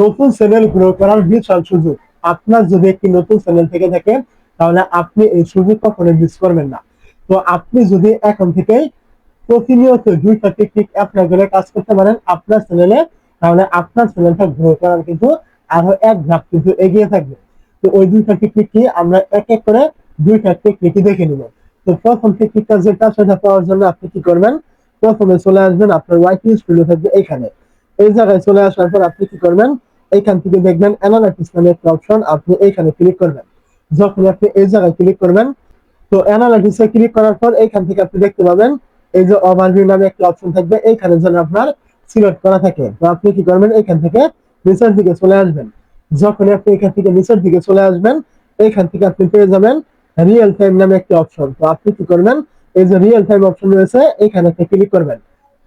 নতুন channel grow করার বিশাল সুযোগ, আপনার যদি একটি নতুন চ্যানেল থেকে থাকেন, তাহলে আপনি এই সুযোগ কখনো মিস করবেন না। তো আপনি যদি এখন থেকে প্রতিনিয়ত দুইটা টেকনিক অ্যাপ্লাই করে কাজ করতে পারেন আপনার চ্যানেলে তাহলে আপনার চ্যানেলটা গ্রো করার কিন্তু আরও এক ধাপ কিন্তু এগিয়ে থাকবে। তো ওই দুইটা টেকনিক কি আমরা এক এক করে দুইটা টেকনিকই দেখে নিব। তো প্রথম টেকনিকটা যেটা, সেটা পাওয়ার জন্য আপনি কি করবেন? প্রথমে চলে আসবেন আপনার ওয়াইটি স্টুডিও থাকবে এখানে। এই জায়গায় চলে আসার পর আপনি কি করবেন? এইখান থেকে দেখবেন অ্যানালাইটিস নামে একটা অপশন আপনি এইখানে ক্লিক করবেন। যখন আপনি এই জায়গায় ক্লিক করবেন, তো অ্যানালাইটিসে ক্লিক করার পর এইখান থেকে আপনি দেখতে পাবেন, এই যে ওভারভিউ নামে একটা অপশন থাকবে, এইখানে যেন আপনার সিলেক্ট করা থাকে। তো আপনি কি করবেন? এইখান থেকে নিচের দিকে চলে আসবেন। যখন আপনি এখান থেকে নিচের দিকে চলে আসবেন, এইখান থেকে আপনি পেয়ে যাবেন রিয়েল টাইম নামে একটি অপশন তো আপনি কি করবেন? এই যে রিয়েল টাইম অপশন রয়েছে, এইখানে ক্লিক করবেন।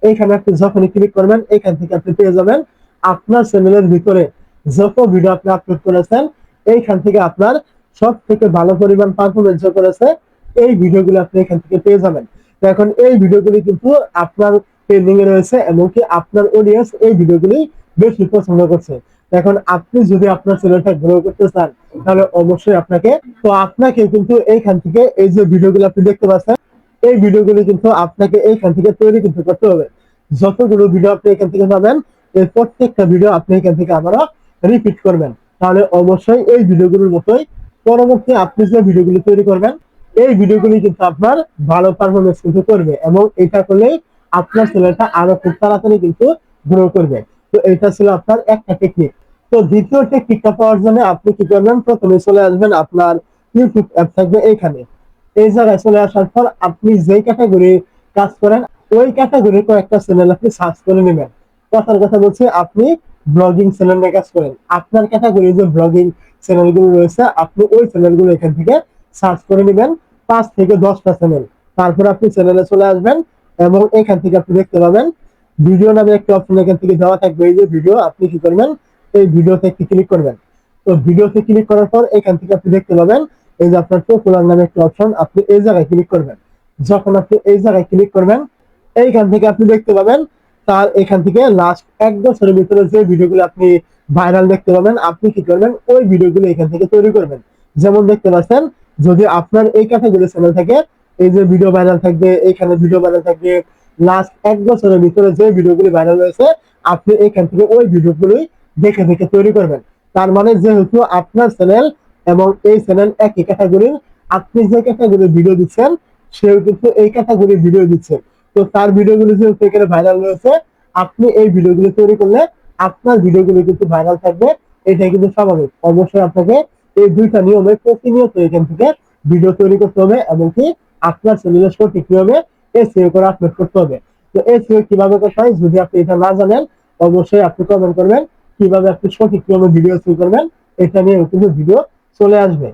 এইখানে আপনি যখনই ক্লিক করবেন এইখান থেকে আপনি পেয়ে যাবেন আপনার চ্যানেলের ভিতরে যত ভিডিও আপনি আপলোড করেছেন, এইখান থেকে আপনার সব থেকে ভালো পরিমাণ পারফরমেন্স করেছে এই ভিডিওগুলো আপনি এখান থেকে পেয়ে যাবেন। তো এখন এই ভিডিওগুলি কিন্তু আপনার ট্রেন্ডিং এ রয়েছে, এমনকি আপনার অডিয়েন্স এই ভিডিওগুলি বেশি পছন্দ করছে। এখন আপনি যদি আপনার চ্যানেলটা গ্রো করতে চান, তাহলে অবশ্যই আপনাকে, তো আপনাকে কিন্তু এইখান থেকে এই যে ভিডিওগুলো আপনি দেখতে পাচ্ছেন এই ভিডিওগুলি কিন্তু আপনাকে এইখান থেকে তৈরি কিন্তু করতে হবে। যতগুলো ভিডিও আপনি এখান থেকে পাবেন এই প্রত্যেকটা ভিডিও আপনি এখান থেকে আবারও রিপিট করবেন। তাহলে অবশ্যই এই ভিডিওগুলোর মতোই পরবর্তী আপনি যে ভিডিওগুলি তৈরি করবেন, এই ভিডিওগুলি কিন্তু আপনার ভালো পারফরমেন্স কিন্তু করবে এবং এটা করলে আপনার চ্যানেলটা আরও খুব তাড়াতাড়ি কিন্তু গ্রো করবে। তো এটা ছিল আপনার একটা টেকনিক তো দ্বিতীয় টেকনিকটা পাওয়ার জন্য আপনি কি করবেন? প্রথমে চলে আসবেন আপনার ইউটিউব অ্যাপ থাকবে এইখানে এই চলে আসার পর আপনি যেই ক্যাটাগরি কাজ করেন, ওই ক্যাটাগরির কয়েকটা চ্যানেল আপনি সার্চ করে নেবেন। কথার কথা বলছি, আপনি ব্লগিং চ্যানেল নিয়ে কাজ করেন। আপনার ক্যাটাগরি যে ব্লগিং চ্যানেলগুলো রয়েছে, আপনি ওই চ্যানেলগুলো এখান থেকে সার্চ করে নেবেন, পাঁচ থেকে দশটা চ্যানেল তারপর আপনি চ্যানেলে চলে আসবেন এবং এখান থেকে আপনি দেখতে পাবেন ভিডিও নামে একটা অপশন এখান থেকে দেওয়া থাকবে। এই যে ভিডিও আপনি কি করবেন? এই ভিডিওতে একটি ক্লিক করবেন। তো ভিডিওতে ক্লিক করার পর এখান থেকে আপনি দেখতে পাবেন এই যে আপনার পপুলার নামে একটা অপশন আপনি এই জায়গায় ক্লিক করবেন। যখন আপনি এই জায়গায় ক্লিক করবেন, এইখান থেকে আপনি দেখতে পাবেন, তার এখান থেকে লাস্ট এক বছরের ভিতরে যে ভিডিওগুলো আপনি ভাইরাল দেখতে পাবেন, আপনি কি করবেন? ওই ভিডিওগুলো এখান থেকে তৈরি করবেন। যেমন দেখতে পাচ্ছেন, যদি আপনার এই ক্যাটাগরি চ্যানেল থাকে, এই যে ভিডিও ভাইরাল থাকবে, এখানে ভিডিও ভাইরাল থাকবে লাস্ট এক বছরের ভিতরে যে ভিডিওগুলি ভাইরাল হয়েছে, আপনি এখান থেকে ওই ভিডিওগুলোই দেখে দেখে তৈরি করবেন। তার মানে যেহেতু আপনার চ্যানেল এবং এই চ্যানেল একই ক্যাটাগরির আপনি যে ক্যাটাগরির ভিডিও দিচ্ছেন, সেও কিন্তু এই ক্যাটাগরির ভিডিও দিচ্ছে। তো তার ভিডিওগুলো যেহেতু এখানে ভাইরাল রয়েছে আপনি এই ভিডিওগুলো তৈরি করলে আপনার ভিডিওগুলো কিন্তু ভাইরাল থাকবে। এটাই কিন্তু স্বাভাবিক। অবশ্যই আপনাকে এই দুইটা নিয়মে প্রতিনিয়ত এখান থেকে ভিডিও তৈরি করতে হবে এবং কি আপনার চ্যানেলে সঠিক নিয়মে এসিও করে আপলোড করতে হবে। তো এসিও কীভাবে করতে হয়, যদি আপনি এটা না জানেন, অবশ্যই আপনি কমেন্ট করবেন। কীভাবে আপনি সঠিক নিয়মে ভিডিও শুরু করবেন, এটা নিয়ে কিন্তু ভিডিও চলে আসবে